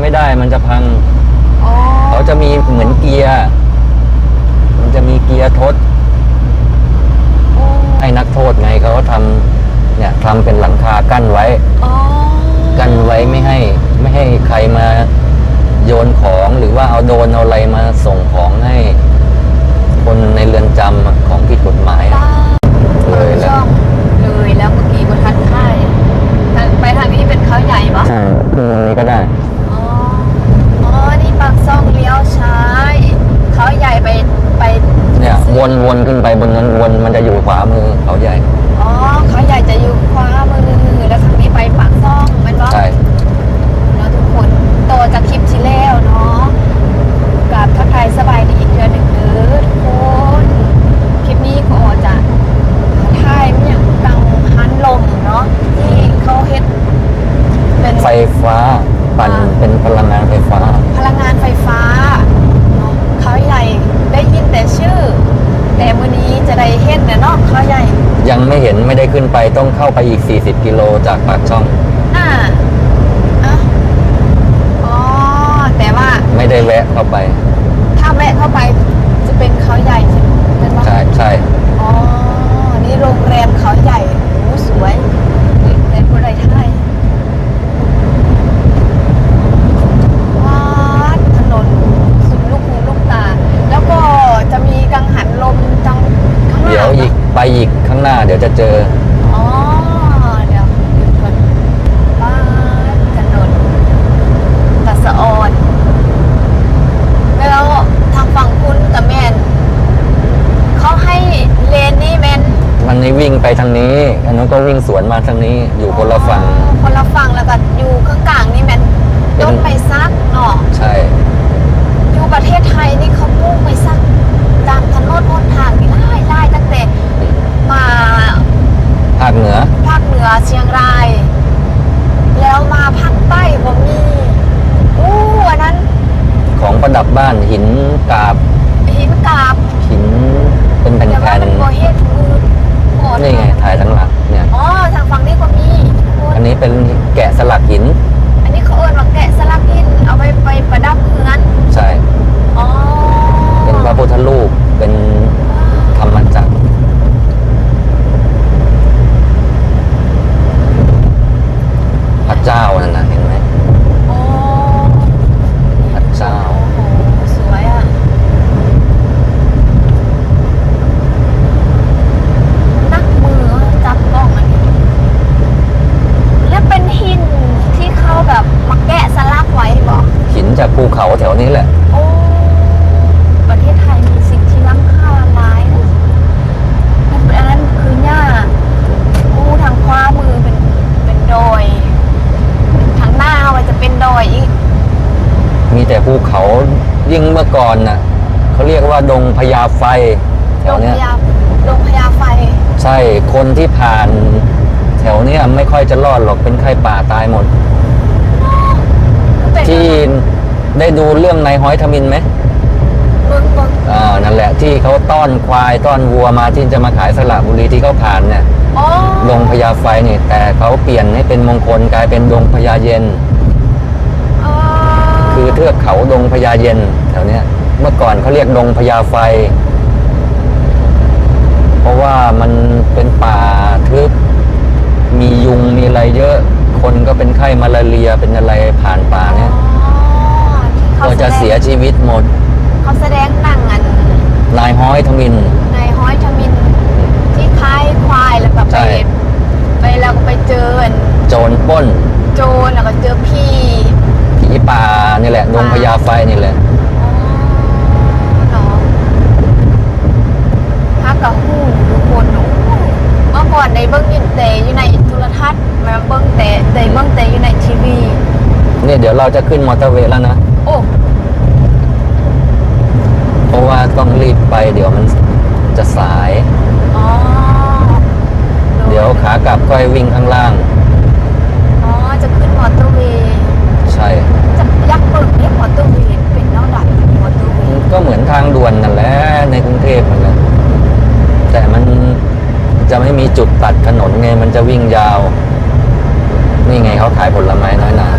ไม่ได้มันจะพังอ๋อเขาจะมีเหมือนเกียร์มันจะมีเกียร์ทดโอ้ให้นักโทษไงเขาทำเนี่ยทำเป็นหลังคากั้นไว้ อ๋อกั้นไว้ไม่ให้ไม่ให้ใครมาโยนของหรือว่าเอาโดรนเอาอะไรมาส่งของให้ คนในเรือนจำอะของผิดกฎหมายอะป้าเลยแล้วช่องเลยแล้วเมื่อกี้บนทันค่ายทางไปทางนี้เป็นเขาใหญ่ปะใช่ขึ้นตรงนี้ก็ได้ อ๋อ อ๋อ นี่ปากซ่องเลี้ยวซ้ายเขาใหญ่ไปไปเนี่ยวนวนขึ้นไปบนนั้นวนมันจะอยู่ขวามือเขาใหญ่ อ๋อเขาใหญ่จะอยู่ขวามือแล้วทางนี้ไปปากซ่องแมันว่าใช่เนาะทุกคนโตจากคลิปที่แล้วเนาะกับทักทายสบายดีอีกเดือนหนึ่งเด้อทุกคน คลิปนี้ก็จะถ่ายมันอย่างกังหันลมเนาะที่เขาเฮ็ดเป็น ไฟฟ้าปั่น อ่า เป็นพลังงานไฟฟ้า พลังงานไฟฟ้าเนาะเขาใหญ่ได้ยินแต่ชื่อ แต่มื้อนี้จะได้เห็นเนี่ยเนาะเขาใหญ่ ยังไม่เห็นไม่ได้ขึ้น ไปต้องเข้าไปอีก 40 กิโลจากปากช่อง อ่าอะอ๋อ แต่ว่าไม่ได้แวะเข้าไป ถ้าแวะเข้าไปจะเป็นเขาใหญ่ใช่ไหมเป็นว่าใช่ใช่อ๋อ นี่โรงแรมเขาใหญ่โอ้สวยในผู้ใดไทยว้าดถนนสุดลูกหูลูกตา แล้วก็จะมีกังหันลมจังข้างหน้าเดี๋ยวอีกไปอีกข้างหน้าเดี๋ยวจะเจอ อ๋อ เดี๋ยวหยุดก่อนว้าดถนนตัดสะออน แล้วทางฝั่งคุณกับแมนเขาให้เลนนี่แมน มันนี่วิ่งไปทางนี้ อันนู้นก็วิ่งสวนมาทางนี้ อยู่คนละฝั่ง อ๋อคนละฝั่งแล้วก็อยู่ข้างกลางนี่แมน เป็น ต้นไม้ซักเนาะ ใช่ อยู่ประเทศไทยนี่เขาปลูกไม้ซักตามถนนหนทางนี่ไล่ไล่ตั้งแต่มา ภาคเหนือ ภาคเหนือเชียงราย แล้วมาภาคใต้บ่มีอู้อันนั้น ของประดับบ้านหินกาบ หินกาบ หินเป็นแผ่ แต่ว่าน มันบ่เฮ็ดมือโหด ๆ นี่ไงถ่ายทั้งหลังเนี่ย อ๋อทางฝั่งนี้ก็มีคุณอันนี้เป็นแกะสลักหิน อันนี้เขาเอิ้นว่าแกะสลักหินเอาไปไปประดับเฮือน ใช่ อ๋อเป็นพระพุทธรูปเป็นธรรมจักรพระเจ้านั่นนะเห็นไหม โอ้ พระเจ้า โอ้โหสวยอะ นักมือจับกล้องอันนี้ แล้วเป็นหินที่เขาแบบมาแกะสลักไว้บอก หินจากภูเขาแถวนี้แหละ โอ้ ประเทศไทยมีสิ่งที่ล้ำค่าหลายนะแล้วอันนั้นคือหญ้าอู้ทางขวามือเป็นเป็นดอยทางหน้าเอาไว้จะเป็นดอยอีก มี แต่ภูเขายิ่งเมื่อก่อนน่ะเขาเรียกว่าดงพญาไฟแถโรวงพเนี้ยยาโรงพยาไฟ ใช่คนที่ผ่าน แถวเนี้ยไม่ค่อยจะรอดหรอกเป็นไข้ป่าตายหมด เป็นที่ได้ดูเรื่องนายฮ้อยทมินไหมเบิ้งเบิ้งอ่านั่นแหละที่เขาต้อนควายต้อนวัวมาที่จะมาขายสระบุรีที่เขาผ่านเนี่ย อ๋อดงพญาไฟนี่แต่เขาเปลี่ยนให้เป็นมงคลกลายเป็นดงพญาเย็นอ๋อ คือเทือกเขาดงพญาเย็นแถวเนี้ยเมื่อก่อนเขาเรียกดงพญาไฟ เพราะว่ามันเป็นป่าทึบมียุงมีอะไรเยอะ คนก็เป็นไข้มาลาเรียเป็นอะไรผ่านป่าเนี่ยอ๋อที่ก็เขาจะเสียชีวิตหมด เขาแสดงหนังอันนายฮ้อยทมินในห้อยทมินที่คล้ายควายแล้วก็ไปใช่ไปแล้วก็ไปเจออันโจรปล้น โจรแล้วก็เจอพี่ผี ป่านี่แหละดงพญาไฟนี่แหละอ๋อเนาะฮักกับหูทุกคนหนูเมื่อก่อนในเบิ้งยินแต่อยู่ในโทรทัศน์มาเบิ้งแต่แต่เบิ้งแต่อยู่ในทีวีเนี่ยเดี๋ยวเราจะขึ้นมอเตอร์เวย์แล้วนะโอ้เพราะว่าต้องรีบไปเดี๋ยวมันจะสายอ๋อเดี๋ยวขากลับค่อยวิ่งข้างล่าง อ๋อ จะขึ้นมอเตอร์เวย์ ใช่จะ ยักษ์เบิกเรียกมอเตอร์เวย์เป็นเท่าไหร่มอเตอร์เวย์ก็เหมือนทางด่วนนั่นแหละในกรุงเทพมันแหละแต่มันจะไม่มีจุดตัดถนนไงมันจะวิ่งยาว นี่ไงเขาขายผลไม้น้อยนา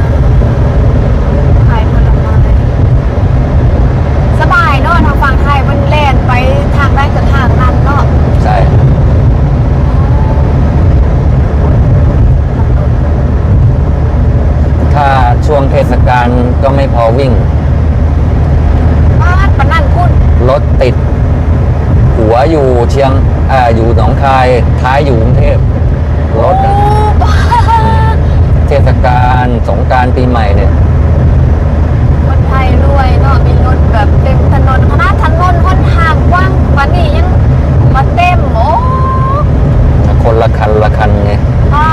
ขาย ช่วงเทศกาลก็ไม่พอวิ่ง บ้านปะนั่นคุณรถติด หัวอยู่เชียงอ่าอยู่หนองคาย ท้ายอยู่กรุงเทพรถโอ้อะบ้าเทศกาลสงกรารปีใหม่เนี่ย คนไทยรวยเนาะมีรถแบบเต็มถนนขนาดถนนค่อนทางกว้างวันนี้ยังมาเต็มโอ้ คนละคันละคันไง บ้า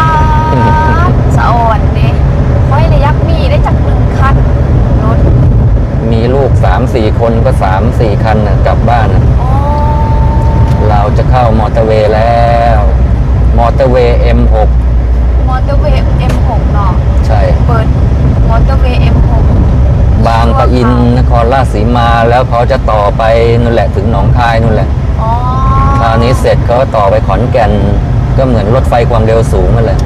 สะอ่อนนี่ค่อยระยับมีได้จากหนึ่งคันรถ มีลูกสามสี่คนก็สามสี่คันน่ะกลับบ้านน่ะ อ๋อ เราจะเข้ามอเตอร์เวย์แล้ว มอเตอร์เวย์ M6 มอเตอร์เวย์ M6 เนาะ ใช่ เปิดมอเตอร์เวย์ M6 บางปะอินนครราชสีมาแล้วเขาจะต่อไป นู่นแหละถึงหนองคายนู่นแหละอ๋อคราวนี้เสร็จเขาก็ต่อไปขอนแก่นก็เหมือนรถไฟความเร็วสูงนั่นแหละ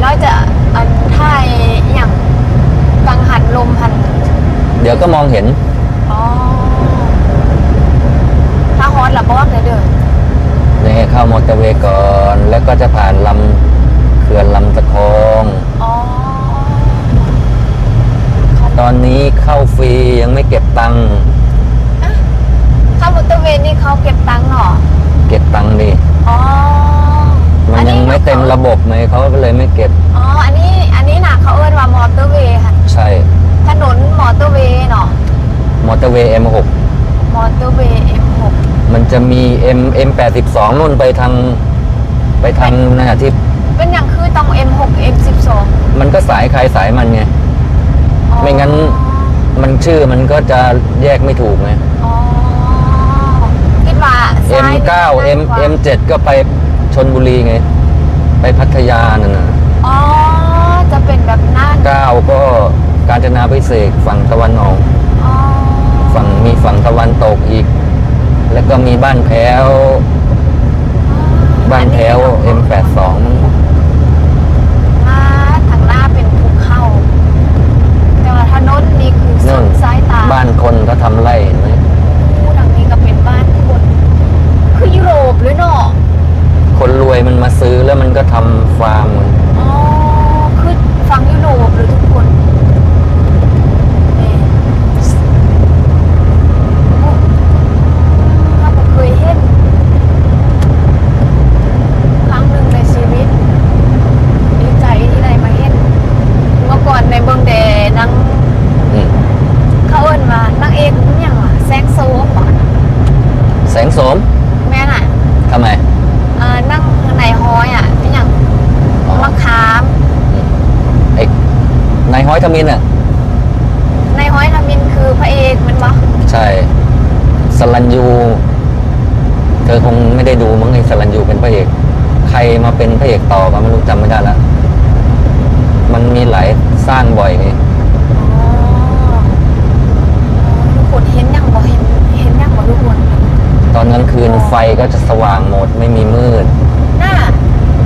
แล้วจะอันท่ายอหย่างกังหันลมหันเดี๋ยวก็มองเห็นอ๋อถ้าฮอตละบอสเลยเด้อนี่เข้ามอเตอร์เวย์ก่อนแล้วก็จะผ่านลำเขื่อนลำตะคอง อ๋อตอนนี้เข้าฟรียังไม่เก็บตังค์ถ้า มอเตอร์เวย์นี่เขาเก็บตังค์เนาะเก็บตังค์ดิอ๋อ มันยังไม่เต็มระบบไหมเขาก็เลยไม่เก็บ อ๋อ อันนี้ อันนี้น่ะเขาเอิ้นว่ามอเตอร์เวย์ค่ะ ใช่ ถนนมอเตอร์เวย์เนาะ มอเตอร์เวย์ M6 มอเตอร์เวย์ M6 มันจะมี M M82 นู่นไปทาง ไปทางนั่นนะที่เป็นอย่างคือต้อง M6 M12 มันก็สายใครสายมันไงอ๋อไม่งั้นมันชื่อมันก็จะแยกไม่ถูกไงอ๋อคิดว่า ซ้ายนี่ M9 M ง่ายกว่า M7 ก็ไปชนบุรีไง ไปพัทยานั่นน่ะอ๋อ จะเป็นแบบนั้น9ก็กาญจนาพิเศษกฝั่งตะวันออก อ๋อฝั่งมีฝั่งตะวันตกอีก แล้วก็มีบ้านแพ้ว บ้านแพ้ว M82 อ่าทางหน้าเป็นภูเขาแต่ว่าถนนนี่คือสุนู่นดสายตา บ้านคนก็ทำไร่เห็นไหม อู้ทางนี้ก็เป็นบ้านคน คือ ยุโรปเลยเนาะคนรวยมันมาซื้อแล้วมันก็ทำฟาร์ม อ๋อคือฟังยุโรปเลยทุกคนนี่โอ้ถ้าผมเคยเห็น ครั้งหนึ่งในชีวิต ดีใจที่ได้มาเห็น เมื่อก่อนในเบิงแดนัง อืม เขาเอิ้นว่านางเอกมันหยังว่ะแซงโซมบ่ แสงโสม แม่น่ะ ทำไม เอ่อนั่งในฮอยอะเป็นหยัง อ๋อ มะขาม ไอ้ นายห้อยทมินอะ ในฮอยทามินคือพระเอกมันบ่ ใช่สลันยู เธอคงไม่ได้ดูมั้งไอ้สลันยูเป็นพระเอก ใครมาเป็นพระเอกต่อก็ไม่รู้จำไม่ได้ละมันมีหลายสร้างบ่อยไง อ๋อทุกคนเห็นยังบ่เห็นเห็นยังบ่ทุกคน ตอนกลางคืนไฟก็จะสว่างหมดไม่มีมืด น่า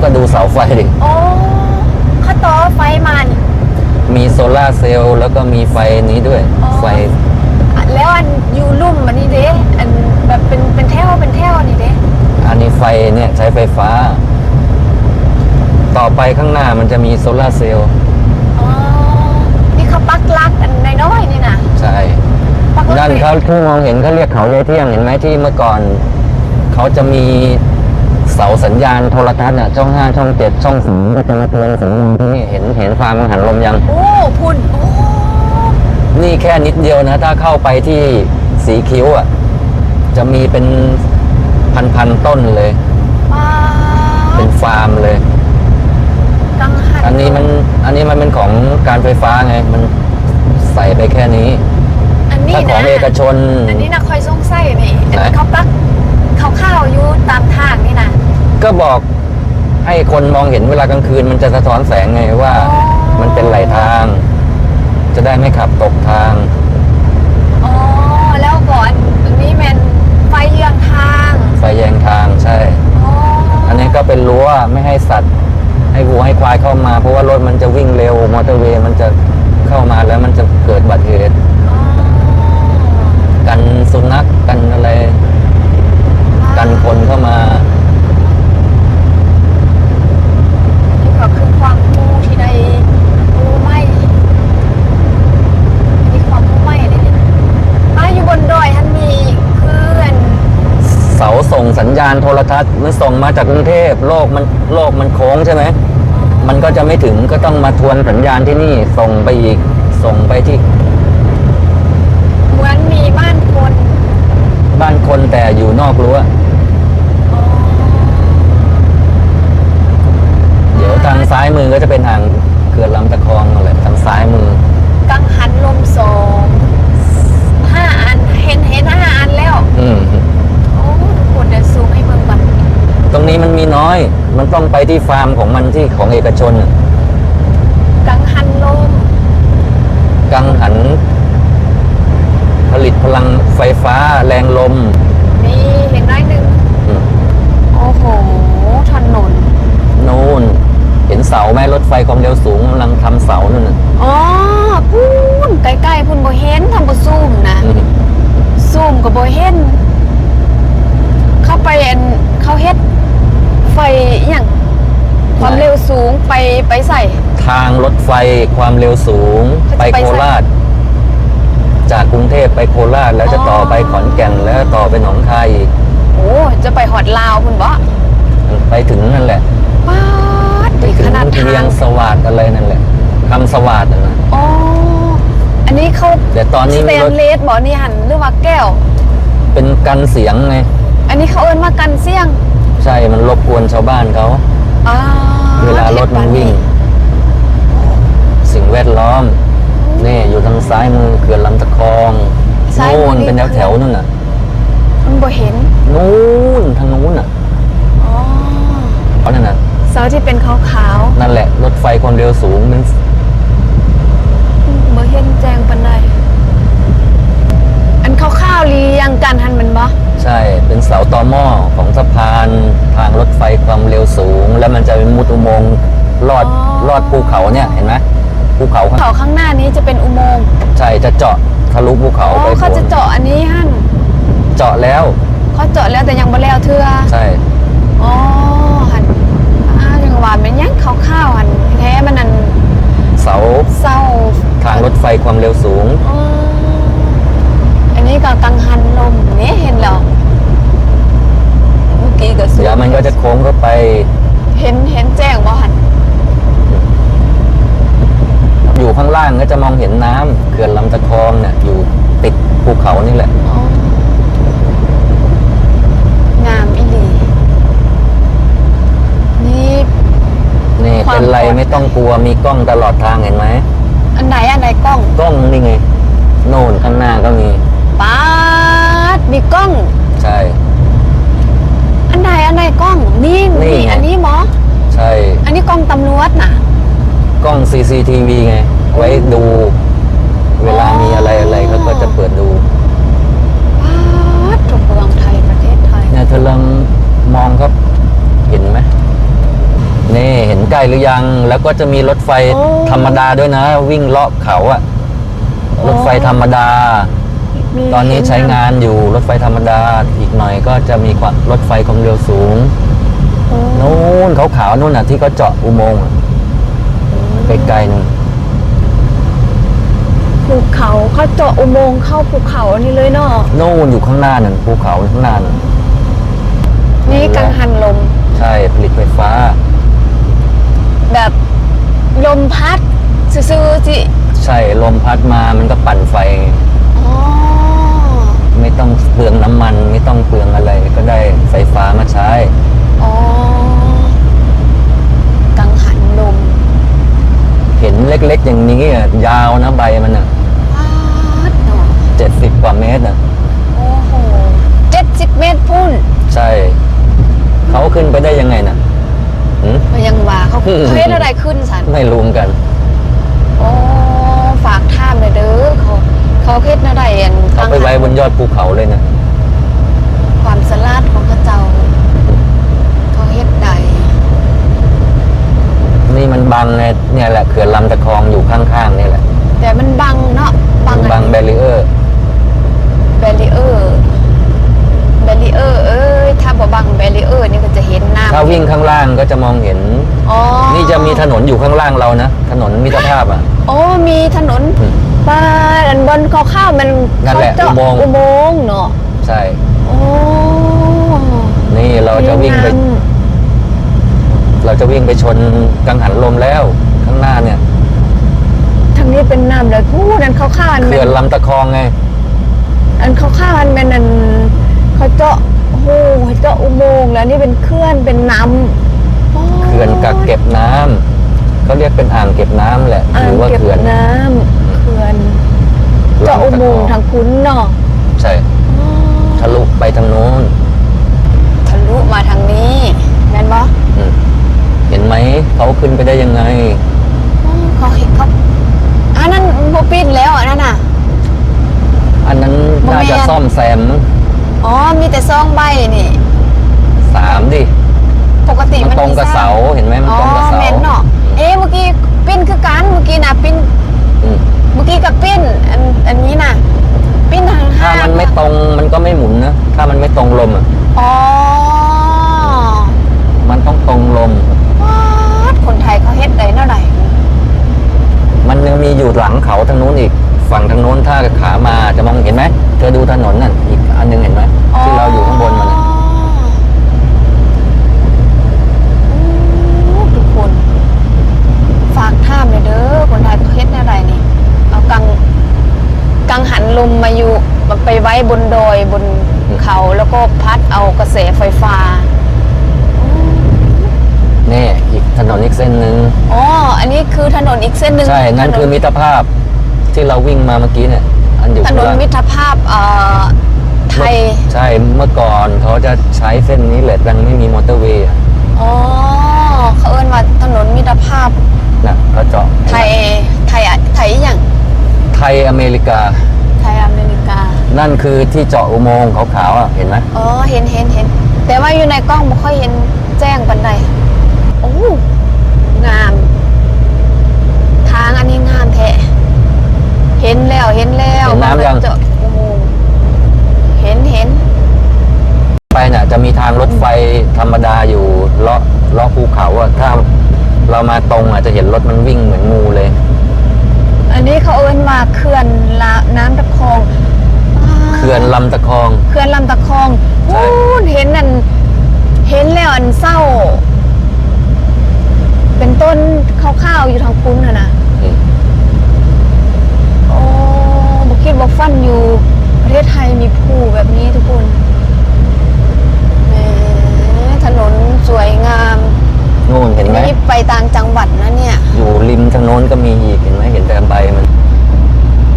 ก็ดูเสาไฟดิ โอ้เขาต่อไฟมานี่ มีโซลาร์เซลล์แล้วก็มี ไฟนี้ด้วย อ๋อ ไฟอะแล้วอันยูรุ่มอันนี้เด้อันแบบเป็นเป็นแถวเป็นแถวนี่เด้อันนี้ไฟเนี่ยใช้ไฟฟ้า ต่อไปข้างหน้ามันจะมีโซลาร์เซลล์อ๋อ นี่เขาปักลักอันน้อยๆนี่นะใช่ ปักลักด้านไว้เขาที่มองเห็นเขาเรียกเขาเยายเที่ยงเห็นไหมที่เมื่อก่อน เขาจะมีเสาสัญญาณโทรทัศน์อะช่องห้าช่องเจ็ดช่องสามก็จะมาเตือนสัญญาณที่นี่เห็นเห็นฟาร์มกังหันลมยัง โอ้พุ่นโอ้ นี่แค่นิดเดียวนะ ถ้าเข้าไปที่สีคิ้วอะ จะมีเป็นพันๆต้นเลยป้าเป็นฟาร์มเลย กังหันอันนี้มันอันนี้มันเป็นของการไฟฟ้าไง มันใส่ไปแค่นี้ อันนี้ถ้าขอนะงเอกชน อันนี้นะคอยสงสัยนี่อันไหนนี้เขาปักเขาข้าวอยู่ตามทางนี่นะก็บอกให้คนมองเห็นเวลากลางคืนมันจะสะท้อนแสงไงว่าอ๋อมันเป็นไหลทาง จะได้ไม่ขับตกทาง อ๋อ แล้วก่อนอันนี้แมนไฟเยืองทางไฟแยงทางใช่ อ๋ออัอันนี้ก็เป็นรั้วไม่ให้สัตว์ ให้วัวให้ควายเข้ามา เพราะว่ารถมันจะวิ่งเร็วมอเตอร์เวย์มันจะเข้ามาแล้วมันจะเกิดอุบัติเหตุกันสุนัขกันอะไร กันคนเข้ามา นี่ก็คือความรู้ ดอยท่านมีเพื่อนเสาส่งสัญญาณโทรทัศน์มันส่งมาจากกรุงเทพโลกมันโลกมันโค้งใช่ไหมมันก็จะไม่ถึงก็ต้องมาทวนสัญญาณที่นี่ส่งไปอีกส่งไปที่เหมือนมีบ้านคน บ้านคนแต่อยู่นอกรั้วเดี๋ยวทางซ้ายมือก็จะเป็นทางเขื่อนลำตะคองอะไรทางซ้ายมือ กังหันลมสอง เห็นเห็นห้าอันแล้วอืมโอ้ทุกคนเดี๋ยวซูมให้เบิ่งก่อนตรงนี้มันมีน้อย มันต้องไปที่ฟาร์มของมันที่ของเอกชนน่ะกังหันลมกังหัน ผลิตพลังไฟฟ้าแรงลมนี่เห็นน้อยหนึ่งอืมโอ้โหถนนนู่น เห็นเสาไหมรถไฟความเร็วสูงกำลังทำเสานู่นน่ะ อ๋อพูนใกล้ๆพุ่นบ่เห็นทำบ่ซูมนะ อืม ซูมก็บ่เห็น เข้าไปอันเขาเฮ็ด ไฟอหย่างความเร็วสูงไปไปใส่ ทางรถไฟความเร็วสูงเขาจะไปไปโคราช จากกรุงเทพไปโคราชแล้วจะต่อไปขอนแก่นแล้วต่อไปหนองคายอีก โอ้จะไปหอดลาวพุ่นบ่ไปถึงนั่นแหละป๊าดไปอีกถึขงนาดทาเวียงงสวัสดอะไรนั่นแหละคำสวัสดนะอ๋อ อันนี้เขาแต่ตอนนี้สมีเตรนถเลสบ่นี่หันหรือว่าแก้ว เป็นกันเสียงไง อันนี้เขาเอิ้นว่ากันเสี่ยงใช่มันรบกวนชาวบ้านเขา อ่าเวลารถมันวิ่ง สิ่งแวดล้อม นี่อยู่ทางซ้ายมือเขื่อนลำตะคองซ้ายมืนู่อนนี่เป็นแถวแถวๆนู่นน่ะ มันบ่เห็น นู่นทางนู้นน่ะอ๋อเพราะนั่นน่ะ เสาที่เป็นขาวนั่นแหละรถไฟความเร็วสูงมันๆบ่เห็นแจ้ งปานใดอันขาวๆเรียงกันหันมันบ่ใช่เป็นเสาตอหม้อของสะพานทางรถไฟความเร็วสูง แล้วมันจะเป็นมุดอุโมงค์ลอดลอดภูเขาเนี่ยเห็นไหมภูเขาข้างเขาข้างหน้านี้จะเป็นอุโมงค์ใช่จะเจาะทะลุภูเขาอ๋อไปเขาจะเจาะอันนี้หั่นเจาะแล้วเขาเจาะแล้วแต่ยังบ่แล้วเทื่อใช่อ๋อหั่นอ้าวยังว่ามันยังขาวๆหั่นแท้มันนั่นเสาเศร้าทางรถไฟความเร็วสูงอ๋ออั นนี้ก็กังหันลมนี่เห็นแล้วเมื่อกี้ก็สูเดี๋ยวมันก็จะโค้งเข้าไป เห็นเห็นแจ้งบ่หั่นอยู่ข้างล่างก็จะมองเห็นน้ำเขื่อนลำตะคองเนี่ยอยู่ติดภูเขานี่แหละ อ๋องามอีหลีนี่ นี่ความ เป็นไรปลอดภัยไม่ต้องกลัวมีกล้องตลอดทางเห็นไหมอันไหนอันไหนกล้อง กล้องนี่ไง โน่นข้างหน้าก็มี ป๊าดมีกล้อง ใช่ อันไหนอันไหนกล้อง นี่นี่นี่ไง อันนี้หมอใช่ อันนี้กล้องตำรวจน่ะ กล้อง CCTV ไง ไว้ดู เวลามีอะไรอะไรเขาก็จะเปิดดู ป๊าดถูกเมืองไทยประเทศไทย เนี่ยเธอลองมองครับ เห็นไหมนี่เห็นใกล้หรือยัง แล้วก็จะมีรถไฟโอ้ธรรมดาด้วยนะ วิ่งเลาะเขาอะรถไฟธรรมดา มีตอนนี้ใช้งานอยู่รถไฟธรรมดา อีกหน่อยก็จะมีความรถไฟความเร็วสูงโอ้นู่นขาวๆนู่นน่ะที่เขาเจาะอุโมงค์อะไกลๆนู่นภูเขาเขาเจาะอุโมงค์เข้าภูเขานี่เลยเนาะนู่นอยู่ข้างหน้านั่นภูเขาข้างหน้านั่นนี่กังหันลม ใช่ผลิตไฟฟ้า แบบลมพัดซื่อๆจิใช่ลมพัดมามันก็ปั่นไฟไงอ๋อไม่ ต้องเปลืองน้ำมันไม่ต้องเปลืองอะไรก็ได้ไฟฟ้ามาใช้ อ๋อ กังหันลมเห็นเล็กๆอย่างนี้อะยาวนะใบมันอะป๊าดเนาะเจ็ดสิบกว่าเมตรอะ โอ้โหเจ็ดสิบเมตรพุ่น ใช่ เขาขึ้นไปได้ยังไงน่ะหืม มันยังว่าเขาอืม เขาเฮ็ดอะไรขึ้นสันไม่รู้เหมือนกัน โอ้ฝากท่ามเลยเด้อเขา เขาเฮ็ดอะไรอันเขาไปไว้บนยอดภูเขาเลยนะ ความสลาดของเขาเจ้า เขาเฮ็ดใดนี่มันบังไงเนี่ยแหละเขื่อนลำตะคองอยู่ข้างๆนี่แหละ แต่มันบังเนาะบังบังแบรีเออร์แบรีเออร์แบรีเออร์เอ้ยถ้าบ่บังแบรีเออร์นี่ก็จะเห็นน้ำถ้าวิ่งข้างล่างก็จะมองเห็นอ๋อนี่จะมีถนนอยู่ข้างล่างเรานะ ถนนมิตรภาพอะโอ้มีถนนอืม ป้าอันบนเขาข้าวมันนั่นแหละเขาเจาะอุโมงค์ อุโมงค์เนาะใช่ โอ้นี่นี่เราจะวิ่งไป น้เราจะวิ่งไปชนกังหันลมแล้ว ข้างหน้าเนี่ยำทางนี้เป็นน้ำเลยพูดอันเขาข้าวอันเขื่เป็อนนลำตะคองไง อันเขาข้าวอันเป็นอันเขาเจาะโอ้โหเจาะอุโมงค์แล้วนี่เป็นเคลื่อนเป็นน้ำโเขื่อนกักเก็บน้ำเขาเรียกเป็นอ่างเก็บน้ำแหละ อ่าหงรือว่าเก็บเขื่อนน้ำ เขื่อนเจาะอุโมงค์ทางคุ้นเนาะใช่ทะลุไปทางโน้นทะลุมาทางนี้แม่นบ่อืมเห็นไหมเขาขึ้นไปได้ยังไงอ๋อเขาเห็นเขาอันนั้นโมปิดแล้วอันนั้นน่ะ อันนั้นบ่น่าแม่น จะซ่อมแซมมั้งอ๋อมีแต่ซองใบนี่ สามดิ ปกติมันมันตรงกับซ่เสาเห็นไหมมันอ๋อตรงกับเสาแม่นเนาะเอ๊ะเมื่อกี้ปิ้นคือกันเมื่อกี้น่ะปิ้นอืม เมื่อกี้กับปิ้นอันอันนี้น่ะ ปิ้นทางถ้าห้างมันไม่ตรงมันก็ไม่หมุนนะถ้ามันไม่ตรงลมอะอ๋อมันต้องตรงลม ว้าวคนไทยเขาเฮ็ดได้เท่าไหร่มันยังมีอยู่หลังเขาทางนู้นอีก ฝั่งทางโน้นถ้าขามาจะมองเห็นไหมเธอดูถนนนั่นอีกอันหนึงเห็นไหมที่เราอยู่ข้างบนมันน่ะอ๋อทุกคน ฝากท่ามเลยเด้อคนไทยเขาเฮ็ดแนวใดนี่เอา กังกังหันลมมาอยู่มาไปไว้บนดอยบนเขาแล้วก็พัดเอากระแสไฟฟ้านี่อีกถนนอีกเส้นหนึ่งอ๋ออันนี้คือถนนอีกเส้นหนึ่งใช่ นั่นคือมิตรภาพที่เราวิ่งมาเมื่อกี้เนี่ย อันอยู่ถข้างนนล่างมิตรภาพเอ่อไทย ใช่เมื่อก่อนเขาจะใช้เส้นนี้แหละยังไม่มีมอเตอร์เวย์อะอ๋อเขาเอิ้นว่าถนนมิตรภาพนะเขาเจาะไทยไทยอะไทยอหย่างไทยอเมริกา ไทยอเมริกา นั่นคือที่เจาะอุโมงค์ขาวๆอะเห็นไหมอ๋อ เห็นเห็นเห็น แต่ว่าอยู่ในกล้องไม่ค่อยเห็นแจ้งปันใดโอ้ งาม ทางอันนี้งามแท้เห็นแล้ว เห็นแล้วเห็นน้ำยัง เจาะอุโมงค์เห็นเห็น ไปน่ะจะมีทางรถไฟธรรมดาอยู่เลาะเลาะภูเขาอะถ้าเรามาตรงอะจะเห็นรถมันวิ่งเหมือนงูเลย อันนี้เขาเอิ้นว่าเขื่อนละน้ำตะคองอ่าเขื่อนลำตะคอง เขื่อนลำตะคองใช่พูนเห็นนั่นเห็นแล้วอันเศร้า เป็นต้นข้าวๆอยู่ทางคุ้นน่ะนะอืมโอ้บุคิดว่าฟันอยู่ประเทศไทยมีภูแบบนี้ทุกคนแหมถนนสวยงาม นู่นเห็นไหมนี่ไปต่างจังหวัดนะเนี่ย อยู่ริมทางโน้นก็มีอีกเห็นไหมเห็นแต่ใบมัน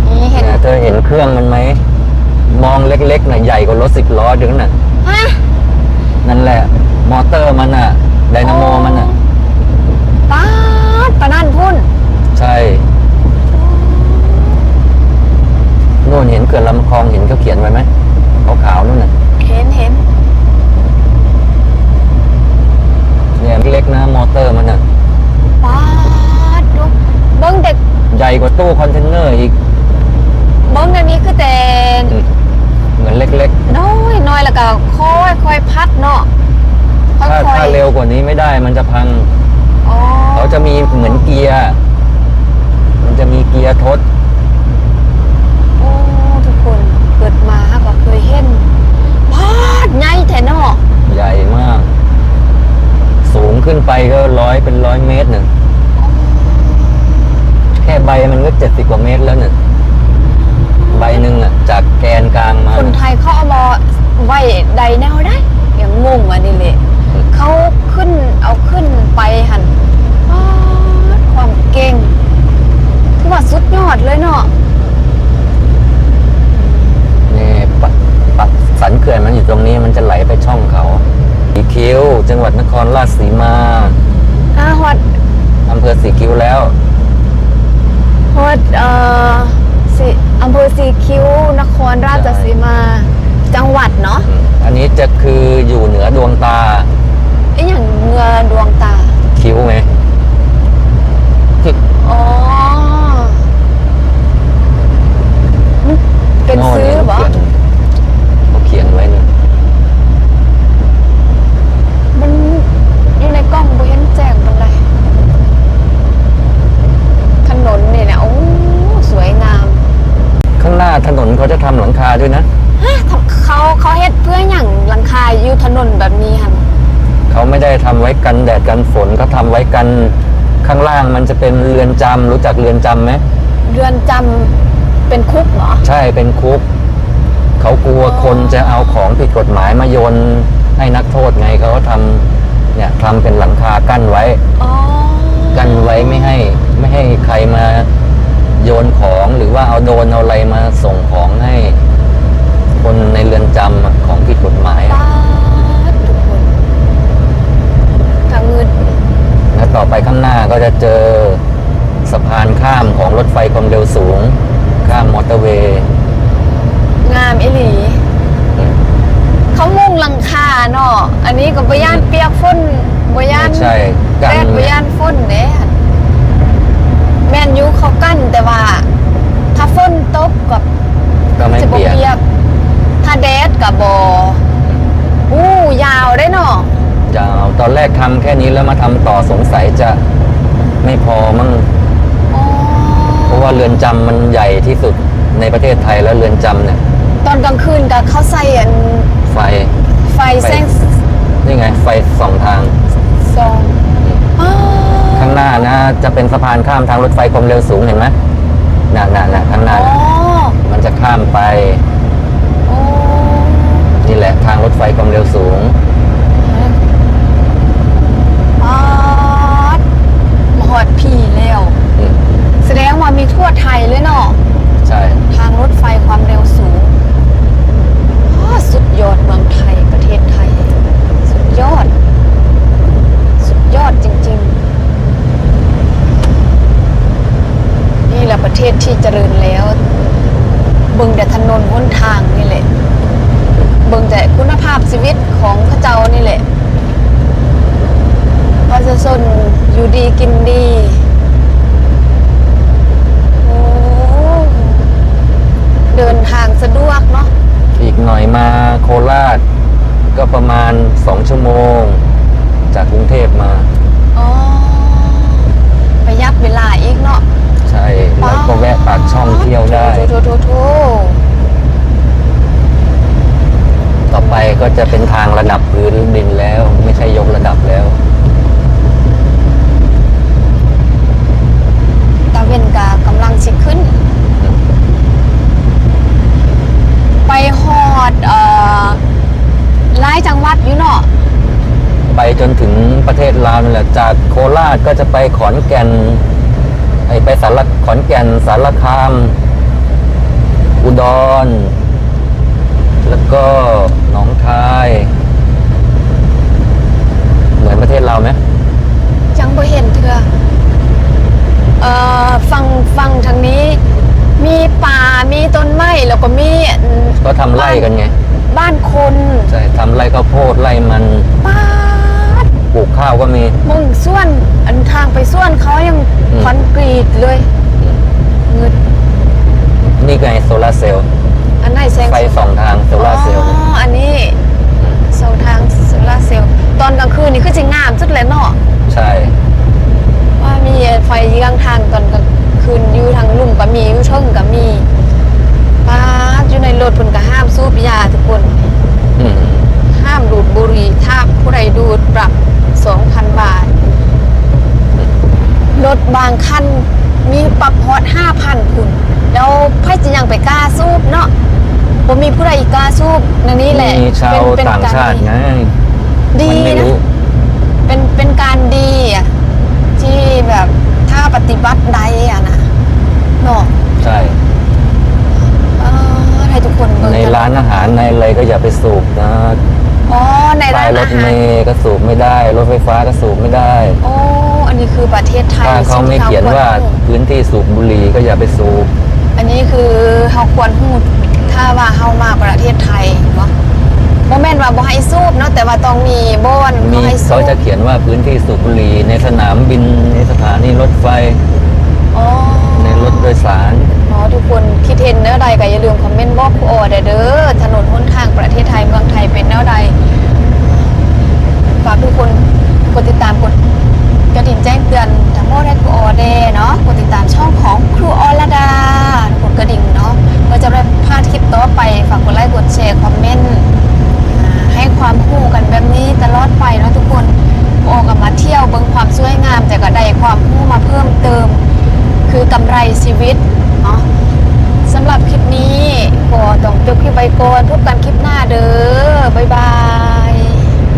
นี่เห็นเนี่ยเธอเห็นเครื่องมันไหมมองเล็กๆน่ะใหญ่กว่ารถสิบล้อดึงน่ะฮะนั่นแหละ มอเตอร์มันอะไดนาโมมันอะ ป้าดปะนั่นพุ่น ใช่นู่นเห็นเขื่อนลำคลองเห็นเขาเขียนไว้ไหมขาวๆนู่นน่ะ เห็นเห็น เนี่ยเล็กๆนะมอเตอร์มันอะ ป้าดดูเบิ้งเด็ก ใหญ่กว่าตู้คอนเทนเนอร์อีก เบิ้งอันนี้คือแต่ อืมเหมือนเล็ก น้อยน้อยแล้วก็ค่อยค่อยพัดเนาะ ๆ ค่อย ถ้า ค่อย ถ้าเร็วกว่านี้ไม่ได้มันจะพัง อ๋อ เขาจะมีเหมือนเกียร์ มันจะมีเกียร์ทด โอ้ทุกคนเกิดมาก็เคยเห็นพาดใหญ่แท้เนาะ ใหญ่มาก สูงขึ้นไปก็ร้อยเป็นร้อยเมตรหนึ่ง แค่ ใบมันก็เจ็ดสิบกว่าเมตรแล้วเนี่ยใบหนึ่งอะ จากแกนกลางมาคนน่ะไทยเขาเอามาไว้ใดแนวได้ อย่างงงอันนี้เลยเขาขึ้นเอาขึ้นไปหันปาดความเก่งคือว่าสุดยอดเลยเนาะนี่ปักปักสันเขื่อนมันอยู่ตรงนี้มันจะไหลไปช่องเขาสีคิ้ว จังหวัดนครราชสีมาอาฮอดอำเภอสีคิ้วแล้ว ฮอดเอ่อสิอำเภอสีคิ้ว นครราชสีมา จังหวัดเนาะอืมอันนี้จะคืออยู่เหนือดวงตาไอ้อย่างเงือดวงตา คิ้วไงอ๋อมันเป็นโน่ซื้อ นี่ บ่ เขียนเขาเขียนไว้นี่ มันอยู่ในกล้องบ่เห็นแจ้งปานใดถนนนี่นะโอ้สวยงาม ข้างหน้าถนนเขาจะทำหลังคา ด้วยนะฮะทำเขาเขาเฮ็ดเพื่ออย่างหลังคาอยู่ถนนแบบนี้ค่ะเขาไม่ได้ทำไว้กันแดดกันฝนเขาทำไว้กันข้างล่างมันจะเป็นเรือนจำรู้จักเรือนจำไหมเรือนจำเป็นคุกเหรอใช่เป็นคุก เขากลัวอ๋อคนจะเอาของผิดกฎหมายมาโยนให้นักโทษไงเขาก็ทำเนี่ยทำเป็นหลังคากั้นไว้อ๋อกั้นไว้ไม่ให้ไม่ให้ใครมาโยนของหรือว่าเอาโดรนเอาอะไรมาส่งของให้ คนในเรือนจำอะของผิดกฎหมายอะป้าดทุกคนทางเงินแล้วต่อไปข้างหน้าก็จะเจอสะพานข้ามของรถไฟความเร็วสูง ข้ามมอเตอร์เวย์งามอีหลี อืม เขามุ่งหลังคาเนาะ อันนี้ก็บย่านเปียกฝนบย่านไม่ใช่กัน แดดบย่านฝนเด้แม่นอยูเขากั้นแต่ว่า ถ้าฝนตกกับก็ไม่จะบ่เปียกเปียกถ้า แดดกับบอู้ยาวได้เนาะยาวตอนแรกทำแค่นี้แล้วมาทำต่อสงสัยจะไม่พอมั้งอ๋อเพราะว่าเรือนจำมันใหญ่ที่สุดในประเทศไทยแล้วเรือนจำเนี่ย ตอนกลางคืนก็เขาใส่อันไฟไฟไฟแสงนี่ไง ไฟสองทางซองอ๋อข้างหน้านะ จะเป็นสะพานข้ามทางรถไฟความเร็วสูงเห็นไหมน่ะน่ะน่ะข้างหน้าอ๋อ น่ะมันจะข้ามไปโอ้ นี่แหละทางรถไฟความเร็วสูงอ๋อมาหอดผีแล้วอืมแสดงว่ามีทั่วไทยเลยเนาะ ใช่ ทางรถไฟความเร็วสูงอ้อสุดยอดเมืองไทยประเทศไทย สุดยอด สุดยอดจริง ๆ นี่แหละประเทศที่เจริญแล้วเบิ่งแต่ถนนหนทางนี่แหละ เบิ่งแต่คุณภาพชีวิตของเข้าเจ้านี่แหละประชาชนอยู่ดีกินดีโอ้เดินทางสะดวกเนาะอีกหน่อยมาโคราช ก็ประมาณสองชั่วโมง จากกรุงเทพมาอ๋อประหยัดเวลาอีกเนาะใช่แล้วก็แวะปากช่องเที่ยวได้โถโถโถ ต่อ ไปก็จะเป็นทางระดับพื้นดินแล้ว ไม่ใช่ยกระดับแล้วตาเวนกากำลังสิขึ้น ไปฮอดเอ่อหลายจังหวัดอยู่เนาะไปจนถึงประเทศลาวนั่นแหละจากโคราชก็จะไปขอนแก่นไอไปสารขอนแก่นสารคาม อุดร แล้วก็หนองคาย เหมือนประเทศเราไหมยังบ่เห็นเถื่อเอ่อฟังฟังทางนี้ มีป่ามีต้นไม้แล้วก็มีอืมก็ทำไร่กันไง บ้านคนใช่ทำไร่ข้าวโพดไร่มันป้าดปลูกข้าวก็มี มึงส่วนอันทางไปส่วนเขายังอืม คอนกรีตเลยเงินนี่ไงโซลาร์เซลล์ อันไหนแสงไฟสองทางโซลาร์เซลล์อ๋ออันนี้เสาทางโซลาร์เซลล์ตอนกลางคืนนี่คือจะงามสุดเลยเนาะใช่ ว่ามีไฟเยื้องทางตอนกลางคืนอยู่ทางลุ่มก็มีอยู่เชิงก็มีป้าดอยู่ในรถเพิ่นก็ห้ามสูบยาทุกคน อืม ห้ามดูดบุหรี่ถ้าผู้ใดดูดปรับ 2,000 บาท รถบางคันมีปรับฮอต5,000คุณ แล้วไพ่จะยังไปกล้าสูบเนาะผมมีผู้ใดอีกกล้าสูบนั่นนี่แหละ มีชาวเป็นต่างเป็นกรชาติไงดีมันไม่นะรู้เป็นเป็นการดีอะที่แบบถ้าปฏิบัติใดอะนะเนาะใช่ เออให้ทุกคนเบิ่งในร้านอาหารในอะไรก็อย่าไปสูบนะอ๋อในป้าร้ายนรอาถหาเมรย์ก็สูบไม่ได้ รถไฟฟ้าก็สูบไม่ได้ โอ้อันนี้คือประเทศไทยถ้าเขาไม่เขียนว่าพื้นที่สูบบุหรี่ก็อย่าไปสูบ อันนี้คือเฮาควรพูดถ้าว่าเฮามาประเทศไทยเนาะบ่แม่นว่าบ่ ให้สูบเนาะแต่ว่าต้องมีบ่อนมีบ่ให้สูเขาบจะเขียนว่าพื้นที่สูบบุหรี่ในสนามบินในสถานีรถไฟอ๋อในรถโดยสาร อ๋อทุกคนคิดเห็นแนวใดก็อย่าลืมคอมเมนต์บอกครูออเด้อเด้อถนนหนทางประเทศไทยเมืองไทยเป็นแนวใดฝากทุกคนกดติดตามกดกระดิ่งแจ้งเตือนทั้งหมดให้ครูออเด้เนาะกดติดตามช่องของครูออระดากดกระดิ่งเนาะเพื่อจะได้พลาดคลิปต่อไปฝากกดไลค์กดแชร์คอมเมนต์ ให้ความคู่กันแบบนี้ตลอดไปเนาะทุกคนโอกับมาเที่ยวเบิ่งความสวยงาม แต่ก็ได้ความคู่มาเพิ่มเติม คือกำไรชีวิตเนาะสำหรับคลิปนี้ขอต้องจบคลิปไว้ก่อนพบกันคลิปหน้าเด้อบ๊ายบาย